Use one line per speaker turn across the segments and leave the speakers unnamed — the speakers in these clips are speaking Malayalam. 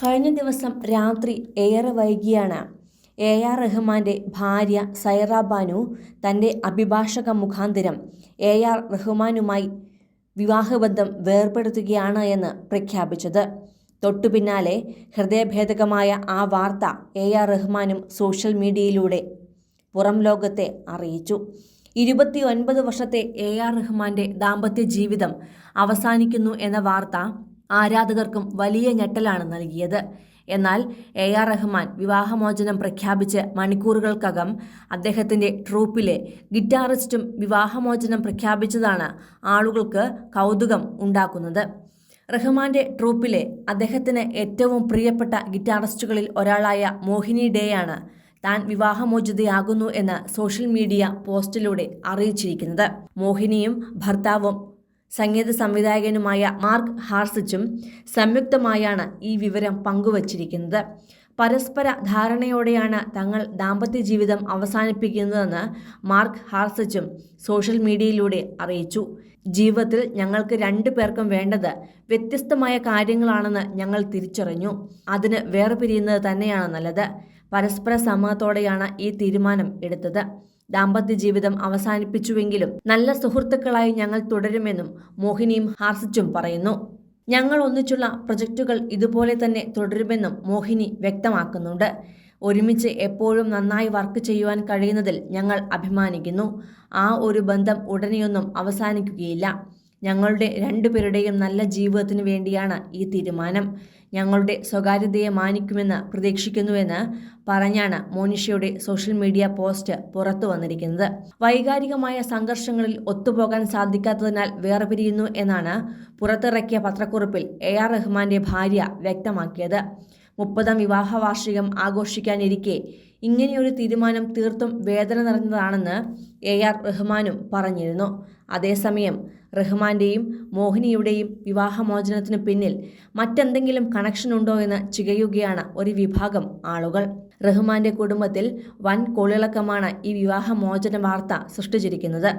കഴിഞ്ഞ ദിവസം രാത്രി ഏറെ വൈകിയാണ് എ ആർ റഹ്മാന്റെ ഭാര്യ സൈറ ബാനു തന്റെ അഭിഭാഷക മുഖാന്തരം എ ആർ റഹ്മാനുമായി വിവാഹബന്ധം വേർപെടുത്തുകയാണ് എന്ന് പ്രഖ്യാപിച്ചത്. തൊട്ടുപിന്നാലെ ഹൃദയഭേദകമായ ആ വാർത്ത എ ആർ റഹ്മാനും സോഷ്യൽ മീഡിയയിലൂടെ പുറം ലോകത്തെ അറിയിച്ചു. ഇരുപത്തിയൊൻപത് വർഷത്തെ എ ആർ റഹ്മാന്റെ ദാമ്പത്യ ജീവിതം അവസാനിക്കുന്നു എന്ന വാർത്ത ആരാധകർക്കും വലിയ ഞെട്ടലാണ് നൽകിയത്. എന്നാൽ എ ആർ റഹ്മാൻ വിവാഹമോചനം പ്രഖ്യാപിച്ച് മണിക്കൂറുകൾക്കകം അദ്ദേഹത്തിന്റെ ട്രൂപ്പിലെ ഗിറ്റാറിസ്റ്റും വിവാഹമോചനം പ്രഖ്യാപിച്ചതാണ് ആളുകൾക്ക് കൗതുകം ഉണ്ടാക്കുന്നത്. റഹ്മാന്റെ ട്രൂപ്പിലെ അദ്ദേഹത്തിന് ഏറ്റവും പ്രിയപ്പെട്ട ഗിറ്റാറിസ്റ്റുകളിൽ ഒരാളായ മോഹിനി ഡേയാണ് താൻ വിവാഹമോചിതയാകുന്നു എന്ന് സോഷ്യൽ മീഡിയ പോസ്റ്റിലൂടെ അറിയിച്ചിരിക്കുന്നത്. മോഹിനിയും ഭർത്താവും സംഗീത സംവിധായകനുമായ മാർക്ക് ഹാർസിച്ചും സംയുക്തമായാണ് ഈ വിവരം പങ്കുവച്ചിരിക്കുന്നത്. പരസ്പര ധാരണയോടെയാണ് തങ്ങൾ ദാമ്പത്യ ജീവിതം അവസാനിപ്പിക്കുന്നതെന്ന് മാർക്ക് ഹാർസിച്ചും സോഷ്യൽ മീഡിയയിലൂടെ അറിയിച്ചു. ജീവിതത്തിൽ ഞങ്ങൾക്ക് രണ്ടു പേർക്കും വേണ്ടത് വ്യത്യസ്തമായ കാര്യങ്ങളാണെന്ന് ഞങ്ങൾ തിരിച്ചറിഞ്ഞു. അതിന് വേർപിരിയുന്നത് തന്നെയാണ് നല്ലത്. പരസ്പര സമ്മതത്തോടെയാണ് ഈ തീരുമാനം എടുത്തത്. ദാമ്പത്യ ജീവിതം അവസാനിപ്പിച്ചുവെങ്കിലും നല്ല സുഹൃത്തുക്കളായി ഞങ്ങൾ തുടരുമെന്നും മോഹിനിയും ഹാർസിച്ചും പറയുന്നു. ഞങ്ങൾ ഒന്നിച്ചുള്ള പ്രൊജക്റ്റുകൾ ഇതുപോലെ തന്നെ തുടരുമെന്നും മോഹിനി വ്യക്തമാക്കുന്നുണ്ട്. ഒരുമിച്ച് എപ്പോഴും നന്നായി വർക്ക് ചെയ്യുവാൻ കഴിയുന്നതിൽ ഞങ്ങൾ അഭിമാനിക്കുന്നു. ആ ഒരു ബന്ധം ഉടനെയൊന്നും അവസാനിക്കുകയില്ല. ഞങ്ങളുടെ രണ്ടുപേരുടെയും നല്ല ജീവിതത്തിന് വേണ്ടിയാണ് ഈ തീരുമാനം. ഞങ്ങളുടെ സ്വകാര്യതയെ മാനിക്കുമെന്ന് പ്രതീക്ഷിക്കുന്നുവെന്ന് പറഞ്ഞാണ് മോനിഷയുടെ സോഷ്യൽ മീഡിയ പോസ്റ്റ് പുറത്തു വന്നിരിക്കുന്നത്. വൈകാരികമായ സംഘർഷങ്ങളിൽ ഒത്തുപോകാൻ സാധിക്കാത്തതിനാൽ വേർപിരിയുന്നു എന്നാണ് പുറത്തിറക്കിയ പത്രക്കുറിപ്പിൽ എ ആർ റഹ്മാന്റെ ഭാര്യ വ്യക്തമാക്കിയത്. മുപ്പതാം വിവാഹ വാർഷികം ആഘോഷിക്കാനിരിക്കെ ഇങ്ങനെയൊരു തീരുമാനം തീർത്തും വേദന നിറഞ്ഞതാണെന്ന് എ ആർ റഹ്മാനും പറഞ്ഞിരുന്നു. അതേസമയം റഹ്മാന്റെയും മോഹിനിയുടെയും വിവാഹമോചനത്തിന് പിന്നിൽ മറ്റെന്തെങ്കിലും കണക്ഷൻ ഉണ്ടോ എന്ന് ചികയുകയാണ് ഒരു വിഭാഗം ആളുകൾ. റഹ്മാന്റെ കുടുംബത്തിൽ വൻ കോളിളക്കമാണ് ഈ വിവാഹമോചന വാർത്ത സൃഷ്ടിച്ചിരിക്കുന്നത്.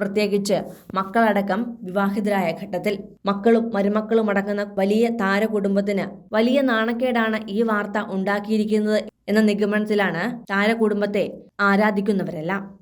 പ്രത്യേകിച്ച് മക്കളടക്കം വിവാഹിതരായ ഘട്ടത്തിൽ. മക്കളും മരുമക്കളും അടങ്ങുന്ന വലിയ താരകുടുംബത്തിന് വലിയ നാണക്കേടാണ് ഈ വാർത്ത ഉണ്ടാക്കിയിരിക്കുന്നത് എന്ന നിഗമനത്തിലാണ് താരകുടുംബത്തെ ആരാധിക്കുന്നവരെല്ലാം.